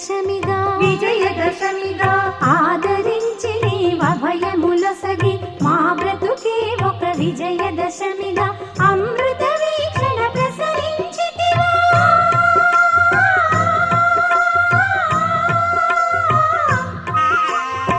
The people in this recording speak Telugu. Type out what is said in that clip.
విజయదశమిగా విజయదశమిగా. ఆదరించి నీవభయములొసగి మా బ్రతుకే ఒక విజయదశమిగా.